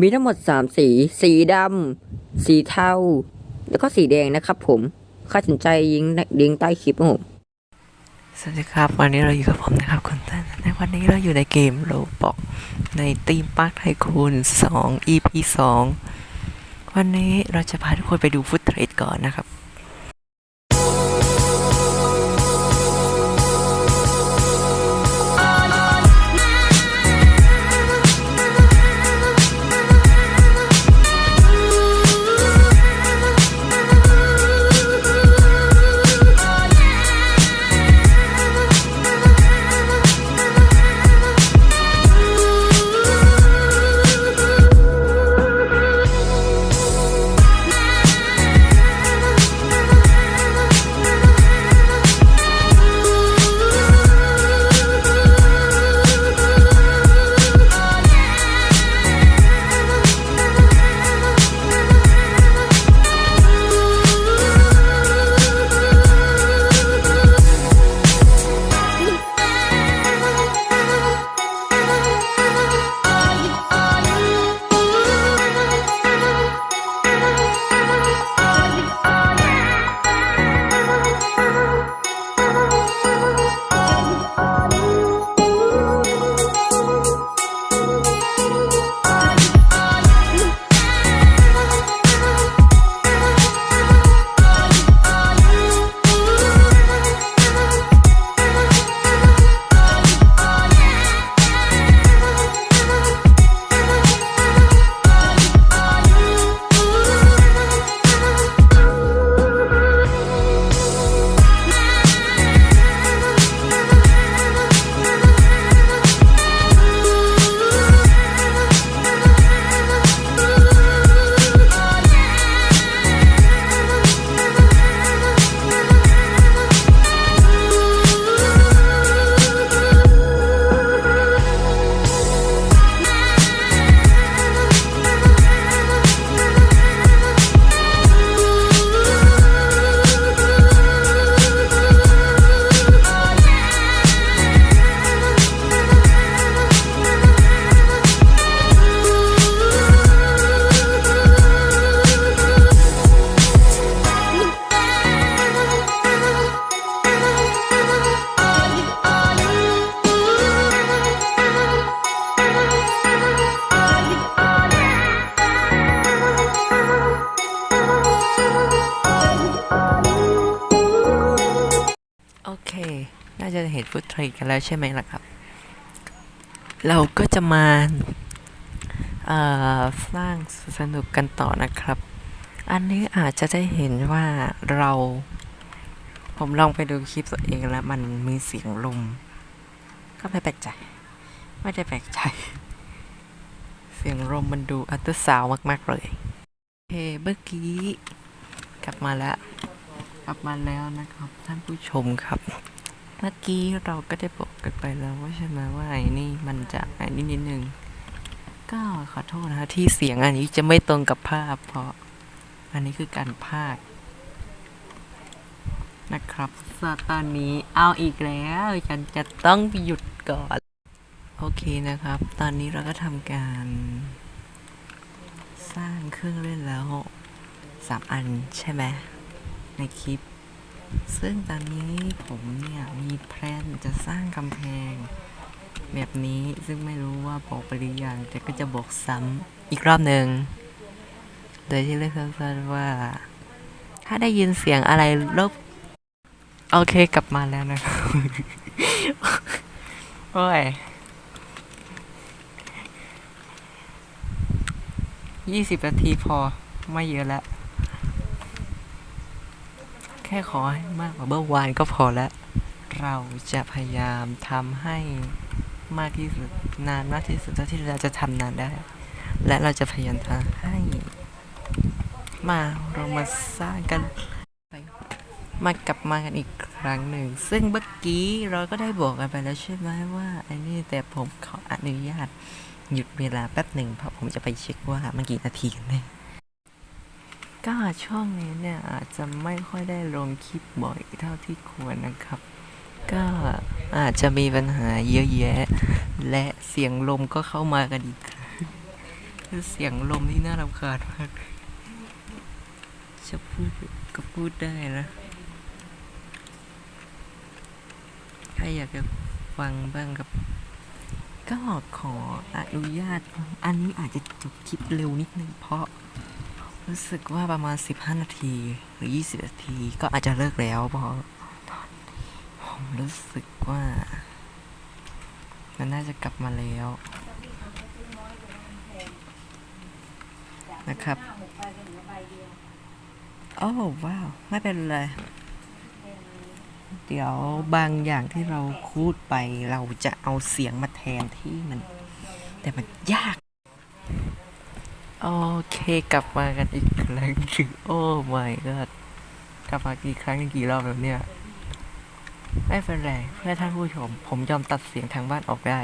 มีทั้งหมดสามสี สีดำ สีเทา แล้วก็สีแดงนะครับผมใครสนใจยิงลิงใต้คลิปผม สวัสดีครับ วันนี้เราอยู่กับผมนะครับคุณท่านในวันนี้เราอยู่ในเกมโลบอกในตีมปาร์คไทคูน2 EP 2 วันนี้เราจะพาทุกคนไปดูฟุตเทรดก่อนนะครับ น่าจะเห็นฟุตเทรดกันแล้วใช่ไหมล่ะครับ เราก็จะมาสร้างสนุกกันต่อนะครับ อันนี้อาจจะได้เห็นว่าเรา ผมลองไปดูคลิปตัวเองแล้วมันมีเสียงลม ก็ไม่แปลกใจ ไม่ได้แปลกใจ เสียงลมมันดูอัตราวมากๆเลยโอเคเมื่อกี้ กลับมาแล้ว กลับมาแล้วนะครับ ท่านผู้ชมครับ เมื่อกี้เราก็ได้บอกกันไปแล้วว่าใช่ไหมว่าไอ้นี่มันจะไอ้นี่นิดนึง ก็ขอโทษนะครับที่เสียงอันนี้จะไม่ตรงกับภาพเพราะ อันนี้คือการพากนะครับสตอนนี้เอาอีกแล้วฉันจะต้องหยุดก่อน โอเคนะครับ ตอนนี้เราก็ทำการ สร้างเครื่องเล่นแล้วสามอันใช่ไหมในคลิป ซึ่งตอนนี้ผมเนี่ยมีแพลนจะสร้างกำแพง แบบนี้ซึ่งไม่รู้ว่าบอกไปหรือยังแต่ก็จะบอกซ้ำอีกรอบหนึ่งโดยที่เรียกสั้นๆว่า ถ้าได้ยินเสียงอะไรลบโอเคกลับมาแล้วนะครับโอ้ยยี่สิบนาทีพอไม่เยอะแล้ว ค่ขอให้มากกว่าเมื่อวานก็พอแล้ว เราจะพยายามทำให้มากที่สุดนานมากที่สุดเท่าที่เราจะทำนานได้ และเราจะพยายามทำให้ มาเรามาสร้างกันมากลับมากันอีกครั้งหนึ่ง ซึ่งเมื่อกี้เราก็ได้บอกกันไปแล้วใช่ไหมว่าไอ้นี่แต่ผมขออนุญาตหยุดเวลาแป๊บหนึ่งเพราะผมจะไปเช็คว่ามันกี่นาทีกันแน่ ก็ช่วงนี้เนี่ยอาจจะไม่ค่อยได้ลงคลิปบ่อยเท่าที่ควรนะครับ ก็อาจจะมีปัญหาเยอะแยะ และเสียงลมก็เข้ามากันอีกเสียงลมที่น่ารำคาญมากจะพูดก็พูดได้นะใครอยากจะฟังบ้างครับ ก็ขออนุญาต อันนี้อาจจะจบคลิปเร็วนิดนึงเพราะ รู้สึกว่าประมาณ 15 นาทีหรือ 20 นาที ก็อาจจะเลิกแล้วเพราะผมรู้สึกว่า มันน่าจะกลับมาแล้ว นะครับ โอ้ว้าว ไม่เป็นไร เดี๋ยวบางอย่างที่เราพูดไปเราจะเอาเสียงมาแทนที่มัน แต่มันยาก โอเคกลับมากันอีกครั้งคือโอ้ my god กลับมากี่ครั้งกี่รอบแล้วเนี่ย ไม่เป็นไรเพื่อท่านผู้ชม ผมยอมตัดเสียงทางบ้านออกได้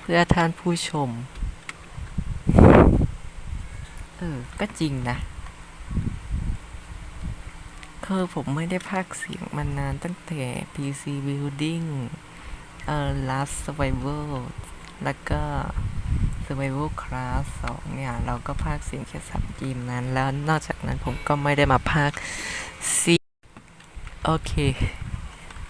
เพื่อท่านผู้ชม เออ ก็จริงนะคือผมไม่ได้พากเสียงมานานตั้งแต่ PC Building เอ่อ Last Survival แล้วก็ Survival Class 2 เนี่ย เราก็พากเสียงแค่สามเกมนั้น แล้วนอกจากนั้นผมก็ไม่ได้มาพากเสียงโอเค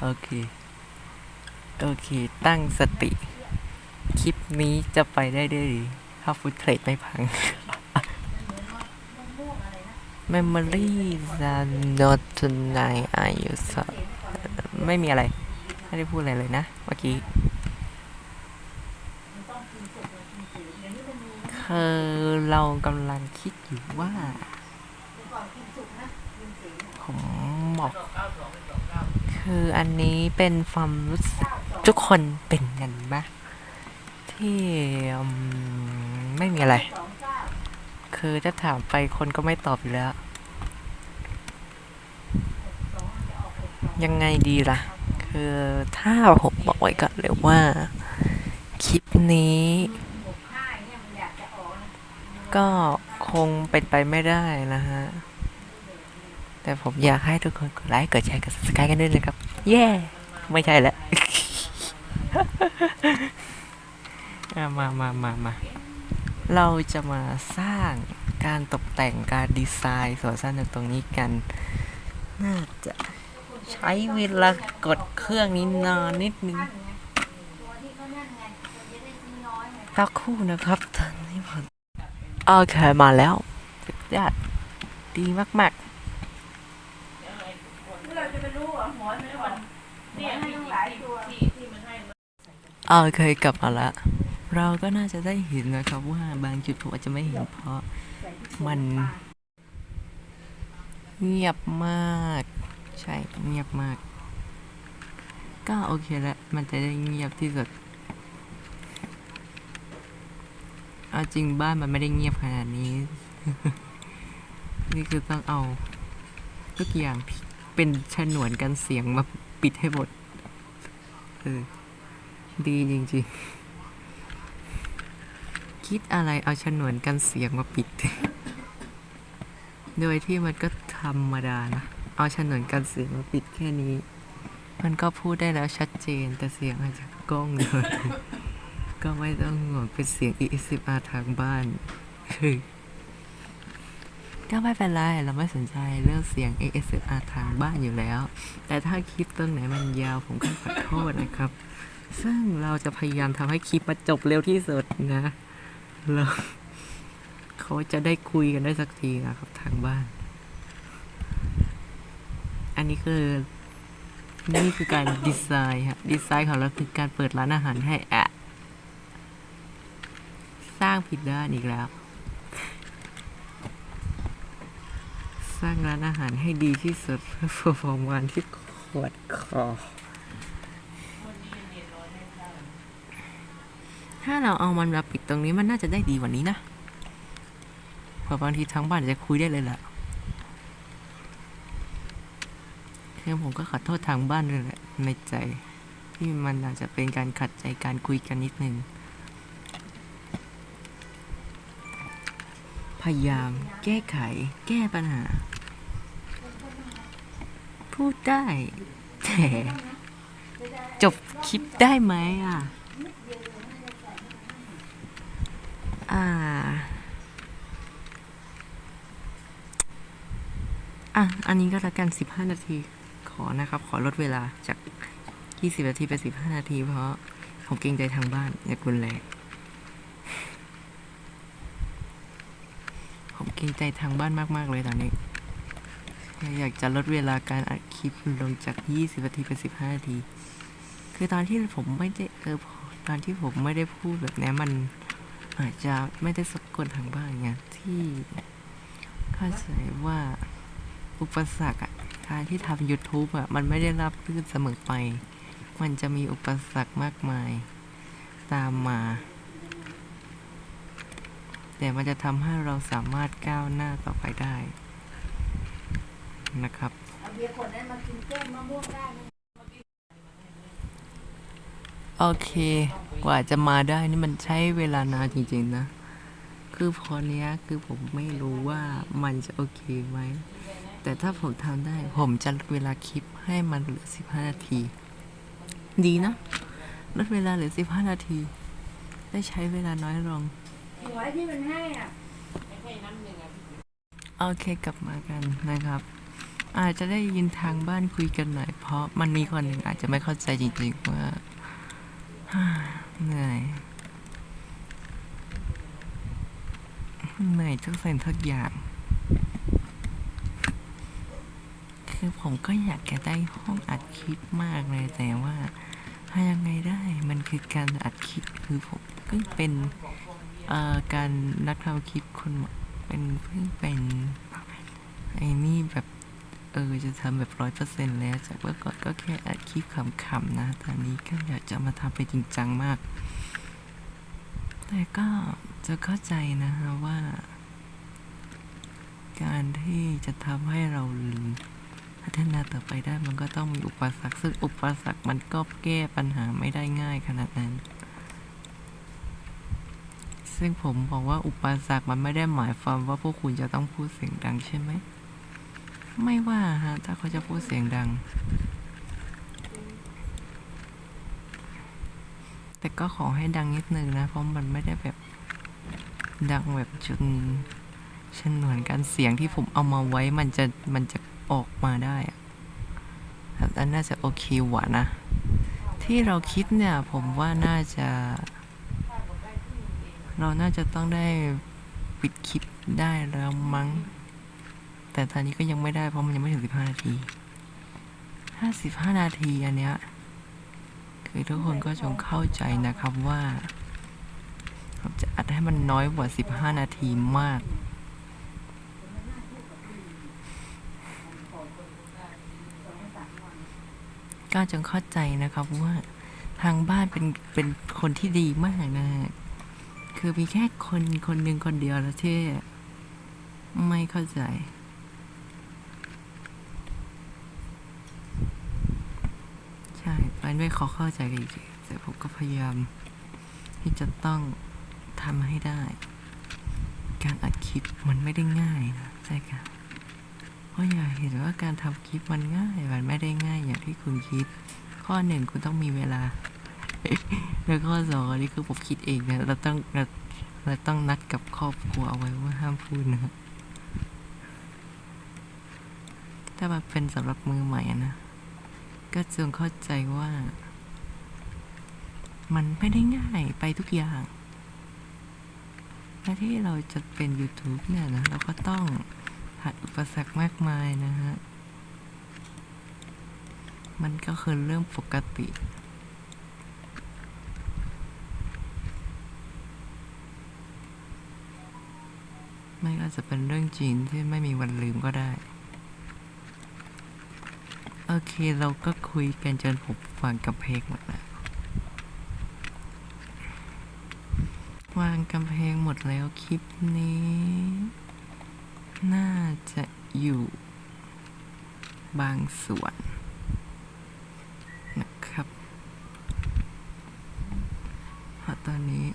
โอเค โอเค ตั้งสติ คลิปนี้จะไปได้ด้วยดีถ้าฟุตเทรดไม่พัง Memory that not tonight are you so ไม่มีอะไร ไม่ได้พูดอะไรเลยนะ เมื่อกี้ คือเรากำลังคิดอยู่ว่า ผมบอกคืออันนี้เป็นความรู้สึกทุกคนเป็นกันปะที่ไม่มีอะไร คือถ้าถามไปคนก็ไม่ตอบอยู่แล้ว ยังไงดีล่ะ คือถ้าผมบอกไว้ก่อนเลยว่า คลิปนี้ ก็คงเป็นไปไม่ได้นะฮะ แต่ผมอยากให้ทุกคนกดไลค์ กดแชร์ กด subscribe กันด้วยนะครับ เย้ ไม่ใช่แล้วอะมามามามา เราจะมาสร้างการตกแต่งการดีไซน์สวนสนุกตรงนี้กัน น่าจะใช้เวลากดเครื่องนี้นานนิดนึงสักครู่นะครับตอนนี้ผม โอเคมาแล้วสุดยอดดีมากๆโอเคกลับมาละ เราก็น่าจะได้เห็นนะครับว่าบางจุดผมอาจจะไม่เห็นเพราะมัน เงียบมาก ใช่เงียบมาก ก็โอเคแล้วมันจะได้เงียบที่สุด เอาจริงบ้านมันไม่ได้เงียบขนาดนี้ นี่คือต้องเอาทุกอย่างเป็นฉนวนกันเสียงมาปิดให้หมดเออดีจริงๆ คิดอะไรเอาฉนวนกันเสียงมาปิด โดยที่มันก็ธรรมดานะ เอาฉนวนกันเสียงมาปิดแค่นี้ มันก็พูดได้แล้วชัดเจนแต่เสียงอาจจะกล้องเลย ก็ไม่ต้องห่วงเป็นเสียง ESMR ทางบ้านก็ไม่เป็นไรเราไม่สนใจเรื่องเสียง ASMR ทางบ้านอยู่แล้ว แต่ถ้าคลิปตรงไหนมันยาวผมก็ขอโทษนะครับ ซึ่งเราจะพยายามทำให้คลิปมาจบเร็วที่สุดนะแล้วเขาจะได้คุยกันได้สักทีนะครับทางบ้าน อันนี้คือ นี่คือการดีไซน์ฮะดีไซน์ของเราคือการเปิดร้านอาหารให้อะ สร้างผิดด้านอีกแล้ว สร้างร้านอาหารให้ดีที่สุดเพื่อ performance ที่ขวดคอถ้าเราเอามันมาปิดตรงนี้มันน่าจะได้ดีกว่านี้นะเพราะบางทีทั้งบ้านจะคุยได้เลยแหละคือผมก็ขอโทษทางบ้านด้วยแหละในใจ ที่มันอาจจะเป็นการขัดใจการคุยกันนิดนึง พยายาม แก้ไข แก้ปัญหา พูดได้ แต่จบคลิปได้ไหมอะ อ่า อะ อันนี้ก็แล้วกันสิบห้านาที ขอนะครับ ขอลดเวลาจากยี่สิบนาทีเป็นสิบห้านาที เพราะผมเกรงใจทางบ้าน อย่ากุนแรง ผมเกรงใจทางบ้านมาก ๆ เลยตอนนี้ อยากจะลดเวลาการอัดคลิปลงจาก 20 นาทีเป็น 15 นาที คือตอนที่ผมไม่ได้เออตอนที่ผมไม่ได้พูดแบบนี้มันอาจจะไม่ได้สะกดทางบ้านไงที่เข้าใจว่าอุปสรรคอะการที่ทำ YouTube อะมันไม่ได้รับรื่นเสมอไป มันจะมีอุปสรรคมากมาย ตามมา แต่มันจะทำให้เราสามารถก้าวหน้าต่อไปได้ นะครับ โอเค กว่าจะมาได้นี่มันใช้เวลานานจริงๆนะ คือพอเนี้ยคือผมไม่รู้ว่ามันจะโอเคไหม แต่ถ้าผมทำได้ ผมจะลดเวลาคลิปให้มันเหลือ 15 นาที ดีนะลดเวลาเหลือ 15 นาที ได้ใช้เวลาน้อยลง หัวที่มันให้อะโอเคกลับมากันนะครับ อาจจะได้ยินทางบ้านคุยกันหน่อย เพราะมันมีคนหนึ่งอาจจะไม่เข้าใจจริงๆว่าเหนื่อยเหนื่อยทุกสิ่งทุกอย่าง คือผมก็อยากจะได้ห้องอัดคลิปมากเลยแต่ว่าถ้ายังไงได้มันคือการอัดคลิปคือผมเพิ่งเป็น การนักทำคลิปคนเป็นเพิ่งเป็นไอ้นี่แบบเออจะทำแบบร้อยเปอร์เซ็นต์แล้ว จากเมื่อก่อนก็แค่อัดคลิปขำๆนะ ตอนนี้ก็อยากจะมาทำไปจริงจังมาก แต่ก็จะเข้าใจนะฮะว่า การที่จะทำให้เราพัฒนาต่อไปได้มันก็ต้องมีอุปสรรค ซึ่งอุปสรรคมันก็แก้ปัญหาไม่ได้ง่ายขนาดนั้น ซึ่งผมบอกว่าอุปสรรคมันไม่ได้หมายความว่าพวกคุณจะต้องพูดเสียงดังใช่ไหม ไม่ว่าฮะถ้าเขาจะพูดเสียงดัง แต่ก็ขอให้ดังนิดนึงนะ เพราะมันไม่ได้แบบดังแบบจนชนวนการเสียงที่ผมเอามาไว้มันจะมันจะออกมาได้อะแบบนั้นน่าจะโอเคหวะนะ ที่เราคิดเนี่ยผมว่าน่าจะ เราน่าจะต้องได้ปิดคลิปได้แล้วมั้ง แต่ตอนนี้ก็ยังไม่ได้เพราะมันยังไม่ถึง15นาทีถ้า15นาทีอันเนี้ยคือทุกคนก็จงเข้าใจนะครับว่าผมจะอัดให้มันน้อยกว่า15นาทีมากก็จงเข้าใจนะครับว่าทางบ้านเป็นเป็นคนที่ดีมากนะ คือมีแค่คนคนหนึ่งคนเดียวแล้วที่ไม่เข้าใจ ใช่มันไม่ขอเข้าใจเลยจริงแต่ผมก็พยายาม ที่จะต้องทำให้ได้ การอัดคลิปมันไม่ได้ง่ายนะใช่ค่ะเพราะอย่าเห็นว่าการทำคลิปมันง่าย มันไม่ได้ง่ายอย่างที่คุณคิด ข้อหนึ่งคุณต้องมีเวลา แล้วข้อสองอันนี้คือผมคิดเองนะเราต้องเราเราต้องนัดกับครอบครัวเอาไว้ว่าห้ามพูดนะถ้ามันเป็นสำหรับมือใหม่นะก็จงเข้าใจว่า มันไม่ได้ง่ายไปทุกอย่างและที่เราจะเป็น YouTube เนี่ยนะ เราก็ต้องผ่านอุปสรรคมากมายนะฮะ มันก็คือเรื่องปกติ ไม่ก็จะเป็นเรื่องจริงที่ไม่มีวันลืมก็ได้ โอเคเราก็คุยกันจนผมวางกำแพงหมดแล้ววางกำแพงหมดแล้วคลิปนี้ น่าจะอยู่บางส่วนนะครับ เพราะตอนนี้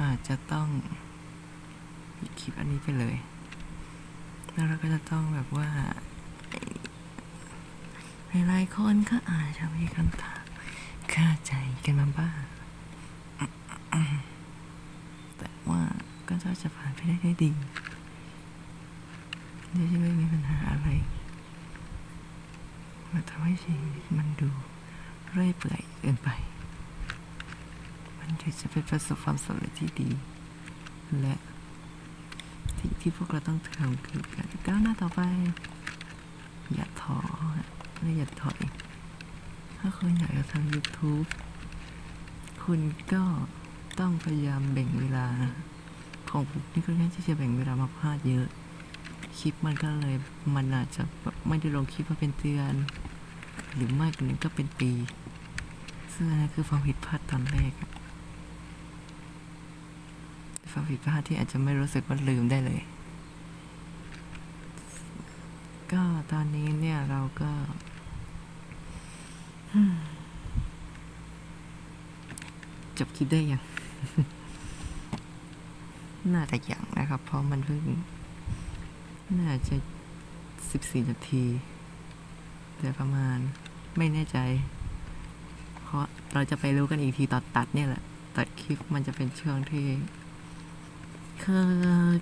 อาจจะต้อง ปิดคลิปอันนี้ไปเลย แล้วเราก็จะต้องแบบว่า หลายๆคนก็อาจจะมีคำถามเข้าใจกันมาบ้างแต่ว่าก็จะผ่านไปได้ด้วยดีจะไม่มีปัญหาอะไรมาทำให้ชีวิตมันดูเรื่อยเปื่อยเกินไป มันจะเป็นประสบความสำเร็จที่ดี และิ่งที่พวกเราต้องทำคือการก้าวหน้าต่อไป อย่าท้อและอย่าถอย ถ้าคุณอยากจะทำ YouTube คุณก็ต้องพยายามแบ่งเวลา ของผมนี่ก็แค่ที่จะแบ่งเวลามาพลาดเยอะ คลิปมันก็เลยมันอาจจะไม่ได้ลงคลิปมาเป็นเดือน หรือไม่กว่านั้นก็เป็นปี ซึ่งนนั้นคือความผิดพลาดตอนแรก อะความผิดพลาดที่อาจจะไม่รู้สึกว่าลืมได้เลย ก็ตอนนี้เนี่ยเราก็จบคลิปได้ยัง น่าจะยังนะครับ เพราะมันเพิ่ง น่าจะสิบสี่นาทีโดยประมาณไม่แน่ใจ เพราะเราจะไปรู้กันอีกทีตอนตัดเนี่ยแหละ ตัดคลิปมันจะเป็นช่วงที่ คือ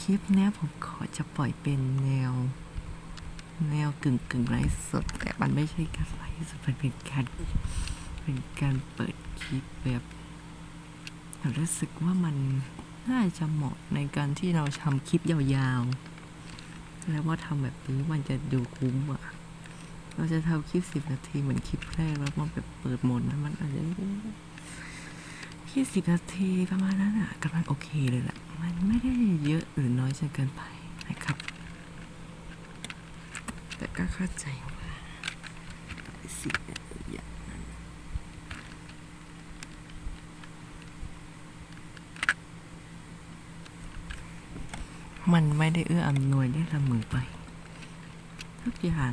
คลิปเนี้ยผมขอจะปล่อยเป็นแนว แนวกึ่งกึ่งไลฟ์สด แต่มันไม่ใช่การไลฟ์สดมันเป็นการเป็นการเปิดคลิปแบบรู้สึกว่ามันน่าจะเหมาะในการที่เราทำคลิปยาวๆ แล้วว่าทำแบบนี้มันจะดูคุ้มอะ เราจะทำคลิปสิบนาทีเหมือนคลิปแรกแล้วมันแบบเปิดโหมดนั้นมันอาจจะ คลิปสิบนาทีประมาณนั้นอะกำลังโอเคเลยแหละมันไม่ได้เยอะหรือน้อยจนเกินไปนะครับ แต่ก็เข้าใจว่าสิ่งอย่างนั้นมันไม่ได้เอื้ออำนวยได้ละมือไป ทุกอย่าง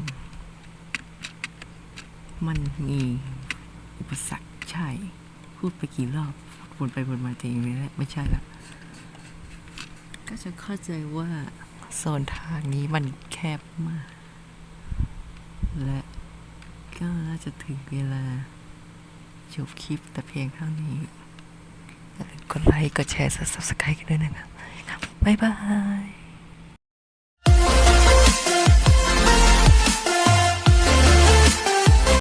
มันมีอุปสรรคใช่ พูดไปกี่รอบวนไปวนมาจริงไม่ได้ไม่ใช่ละก็จะเข้าใจว่าโซนทางนี้มันแคบมาก และก็น่าจะถึงเวลาจบคลิปแต่เพียงเท่านี้ กดไลค์ กดแชร์ subscribe กันด้วยนะครับ บ๊ายบาย